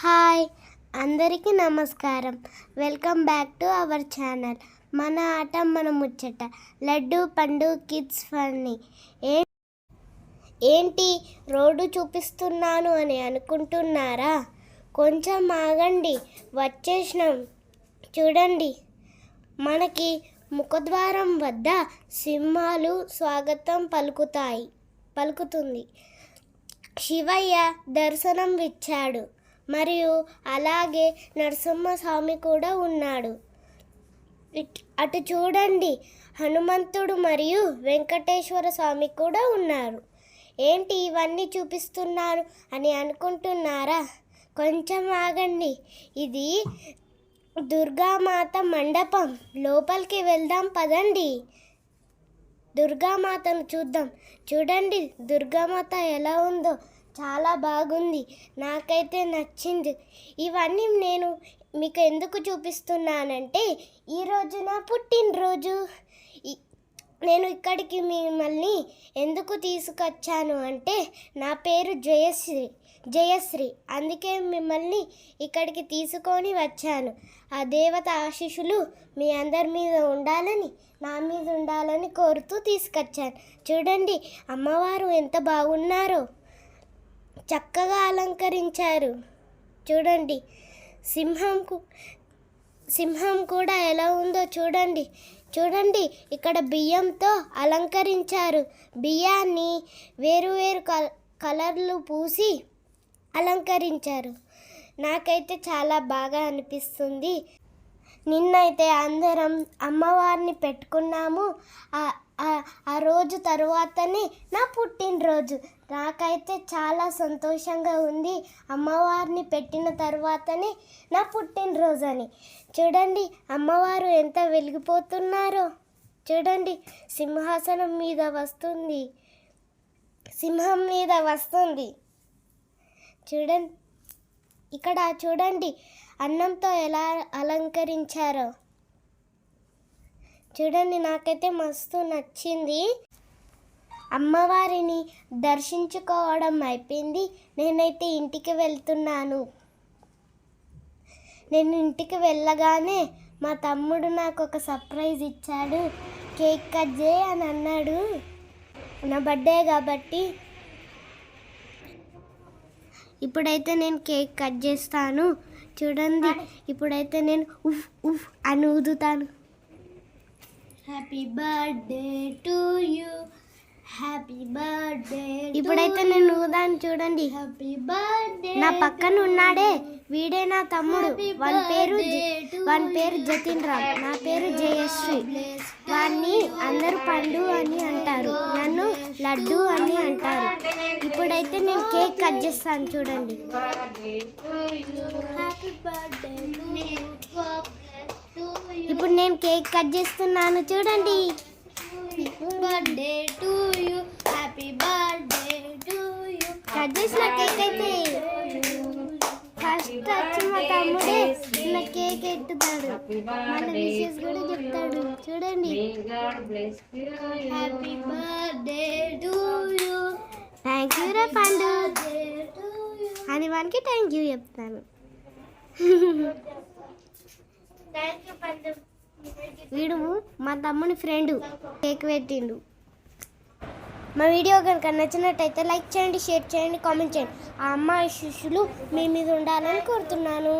Hi అందరికీ నమస్కారం. Welcome back to our channel. మన ఆట మన ముచ్చట. లడ్డు పండు కిడ్స్ ఫన్నీ. ఏ ఏంటి రోడ్డు చూపిస్తున్నాను అని అనుకుంటున్నారా? కొంచెం ఆగండి వచ్చేసినాం. చూడండి మనకి ముఖద్వారం వద్ద సింహాలు స్వాగతం పలుకుతాయి పలుకుతుంది. శివయ్య దర్శనం ఇచ్చాడు మరియు అలాగే నరసింహస్వామి కూడా ఉన్నాడు. ఇట్- అటు చూడండి హనుమంతుడు మరియు వెంకటేశ్వర స్వామి కూడా ఉన్నారు. ఏంటి ఇవన్నీ చూపిస్తున్నారు అని అనుకుంటున్నారా? కొంచెం ఆగండి. ఇది దుర్గామాత మండపం. లోపలికి వెళ్దాం పదండి. దుర్గామాతను చూద్దాం. చూడండి దుర్గామాత ఎలా ఉందో. చాలా బాగుంది. నాకైతే నచ్చింది. ఇవన్నీ నేను మీకు ఎందుకు చూపిస్తున్నానంటే ఈరోజు నా పుట్టినరోజు. నేను ఇక్కడికి మిమ్మల్ని ఎందుకు తీసుకొచ్చాను అంటే నా పేరు జయశ్రీ జయశ్రీ. అందుకే మిమ్మల్ని ఇక్కడికి తీసుకొని వచ్చాను. ఆ దేవత ఆశీషులు మీ అందరి మీద ఉండాలని నా మీద ఉండాలని కోరుతూ తీసుకొచ్చాను. చూడండి అమ్మవారు ఎంత బాగున్నారో. చక్కగా అలంకరించారు. చూడండి సింహంకు సింహం కూడా ఎలా ఉందో చూడండి. చూడండి ఇక్కడ బియ్యంతో అలంకరించారు. బియ్యాన్ని వేరు వేరు కల కలర్లు పూసి అలంకరించారు. నాకైతే చాలా బాగా అనిపిస్తుంది. నిన్నైతే అందరం అమ్మవారిని పెట్టుకున్నాము. ఆ- రోజు తరువాతనే నా పుట్టినరోజు. నాకైతే చాలా సంతోషంగా ఉంది అమ్మవారిని పెట్టిన తర్వాతనే నా పుట్టినరోజు అని చూడండి అమ్మవారు ఎంత వెలిగిపోతున్నారో. చూడండి సింహాసనం మీద వస్తుంది. సింహం మీద వస్తుంది. చూడండి ఇక్కడ చూడండి అన్నంతో ఎలా అలంకరించారో. చూడండి నాకైతే మస్తు నచ్చింది. అమ్మవారిని దర్శించుకోవడం అయిపోయింది. నేనైతే ఇంటికి వెళ్తున్నాను. నేను ఇంటికి వెళ్ళగానే మా తమ్ముడు నాకు ఒక సర్ప్రైజ్ ఇచ్చాడు. కేక్ కట్ చేయి అని అన్నాడు. నా బర్త్డే కాబట్టి ఇప్పుడైతే నేను కేక్ కట్ చేస్తాను. చూడండి ఇప్పుడైతే నేను ఉఫ్ ఉఫ్ అని ఊదుతాను. Happy birthday to you happy birthday ఇప్పుడైతే నేను ఊదాను చూడండి. హ్యాపీ బర్త్డే నా పక్కన ఉన్నాడే. వీడే నా తమ్ముడు. వాని పేరు వాని పేరు జతిన్ రామ్ నా పేరు జయశ్రీ. వాడిని అందరూ పండు అని అంటారు. నన్ను లడ్డు అని అంటారు. ఇప్పుడైతే నేను కేక్ కట్ చేస్తాను చూడండి. ఇప్పుడు నేను కేక్ కట్ చేస్తున్నాను చూడండి. Birthday to you happy birthday to you cut చేసిన కేక్ అయితే. ఫస్ట్ వచ్చి మా తమ్ముడే. కేక్ ఎత్తుతాడు మన విషెస్ కూడా చెప్తాడు చూడండి happy birthday to you thank you రా పండు అని వానికి థ్యాంక్ యూ చెప్తాను వీడు మా తమ్ముని ఫ్రెండ్ కేక్ పెట్టిండు మా వీడియో కనుక నచ్చినట్టయితే లైక్ చేయండి షేర్ చేయండి కామెంట్ చేయండి ఆ అమ్మాయి శిష్యులు మీ మీద ఉండాలని కోరుతున్నాను